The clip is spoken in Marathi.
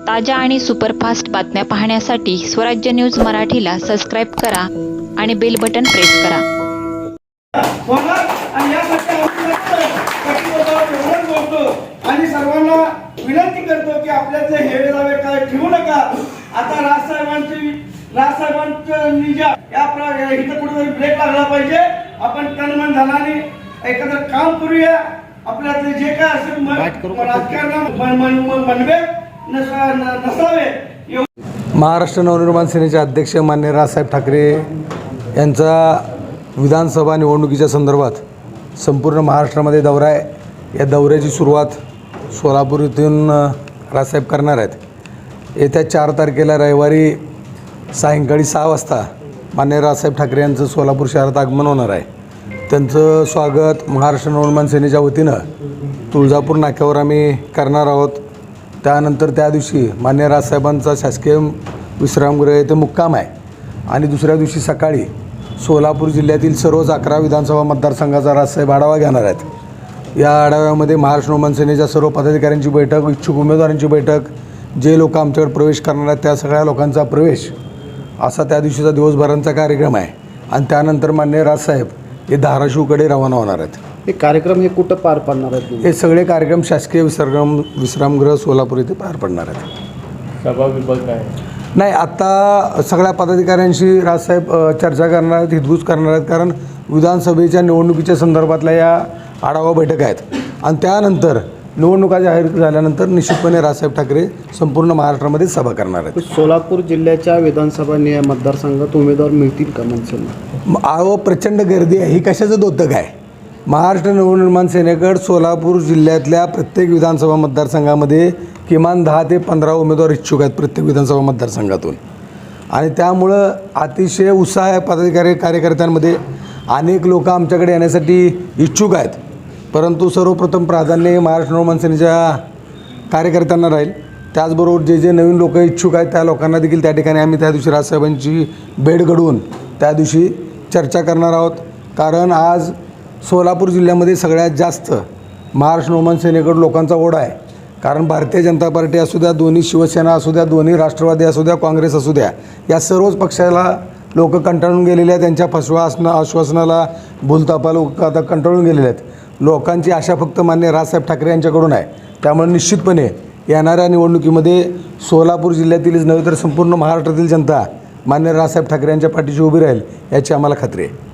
ताज्या आणि सुपरफास्ट बातम्या पाहण्यासाठी स्वराज्य न्यूज मराठीला सबस्क्राईब करा आणि बेल बटन प्रेस करा. आणि सर्वांना विनंती करतो की आपल्यातले हेवे दावे काय ठेवू नका. आता राजसाहेबांची राजसाहेबांनी ज्या या इथं कुठेतरी ब्रेक लागला पाहिजे. आपण तनमन धनाने काम करूया. आपल्यातले जे काय असेल मन- राजकारण नसावे. महाराष्ट्र नवनिर्माण सेनेचे अध्यक्ष मान्य राजसाहेब ठाकरे यांचा विधानसभा निवडणुकीच्या संदर्भात संपूर्ण महाराष्ट्रामध्ये दौरा आहे. या दौऱ्याची सुरुवात सोलापूर इथून राजसाहेब करणार आहेत. येत्या चार तारखेला रविवारी सायंकाळी सहा वाजता मान्य राजसाहेब ठाकरे यांचं सोलापूर शहरात आगमन होणार आहे. त्यांचं स्वागत महाराष्ट्र नवनिर्माण सेनेच्या वतीनं तुळजापूर नाक्यावर आम्ही करणार आहोत. त्यानंतर त्या दिवशी मान्य राजसाहेबांचा शासकीय विश्रामगृह येथे मुक्काम आहे. आणि दुसऱ्या दिवशी सकाळी सोलापूर जिल्ह्यातील सर्वच अकरा विधानसभा मतदारसंघाचा राजसाहेब आढावा घेणार आहेत. या आढाव्यामध्ये महाराष्ट्र नोमन सेनेच्या सर्व पदाधिकाऱ्यांची बैठक इच्छुक उमेदवारांची बैठक जे लोक आमच्याकडे प्रवेश करणार आहेत त्या सगळ्या लोकांचा प्रवेश असा त्या दिवशीचा दिवसभरांचा कार्यक्रम आहे. आणि त्यानंतर मान्य राजसाहेब हे धाराशिवकडे रवाना होणार आहेत. हे कार्यक्रम हे कुठं पार पाडणार आहेत? हे सगळे कार्यक्रम शासकीय विश्राम विश्रामगृह सोलापूर येथे पार पडणार आहेत. सभा विभाग काय? नाही आत्ता सगळ्या पदाधिकाऱ्यांशी राजसाहेब अ, चर्चा करणार आहेत हितगुज करणार आहेत कारण विधानसभेच्या निवडणुकीच्या संदर्भातल्या या आढावा बैठक आहेत. आणि त्यानंतर निवडणुका जाहीर झाल्यानंतर निश्चितपणे राजसाहेब ठाकरे संपूर्ण महाराष्ट्रामध्ये सभा करणार आहेत. सोलापूर जिल्ह्याच्या विधानसभा निय मतदारसंघात उमेदवार मिळतील का मनसेना म- अहो प्रचंड गर्दी आहे. ही कशाचं दोतक आहे? महाराष्ट्र नवनिर्माण सेनेकडे सोलापूर जिल्ह्यातल्या प्रत्येक विधानसभा मतदारसंघामध्ये किमान दहा ते पंधरा उमेदवार इच्छुक आहेत प्रत्येक विधानसभा मतदारसंघातून. आणि त्यामुळं अतिशय उत्साह आहे पदाधिकारी कार्यकर्त्यांमध्ये. अनेक लोक आमच्याकडे येण्यासाठी इच्छुक आहेत. परंतु सर्वप्रथम प्राधान्य हे महाराष्ट्र नवनिर्माण सेनेच्या कार्यकर्त्यांना राहील. त्याचबरोबर जे जे नवीन लोक इच्छुक आहेत त्या लोकांना देखील त्या ठिकाणी आम्ही त्या दिवशी राजसाहेबांची भेट घडवून त्या दिवशी चर्चा करणार आहोत. कारण आज सोलापूर जिल्ह्यामध्ये सगळ्यात जास्त महाराष्ट्र नवमान सेनेकडं लोकांचा ओढा आहे. कारण भारतीय जनता पार्टी असू द्या दोन्ही शिवसेना असू द्या दोन्ही राष्ट्रवादी असू द्या काँग्रेस असू द्या या सर्वच पक्षाला लोक कंटाळून गेलेले आहेत. त्यांच्या फसवासनं आश्वासनाला भूलतापा लोक आता कंटाळून गेलेले आहेत. लोकांची आशा फक्त मान्य राजसाहेब ठाकरे यांच्याकडून आहे. त्यामुळे निश्चितपणे येणाऱ्या निवडणुकीमध्ये सोलापूर जिल्ह्यातीलच नव्हे तर संपूर्ण महाराष्ट्रातील जनता मान्य राजसाहेब ठाकरे यांच्या पाठीशी उभी राहील याची आम्हाला खात्री आहे.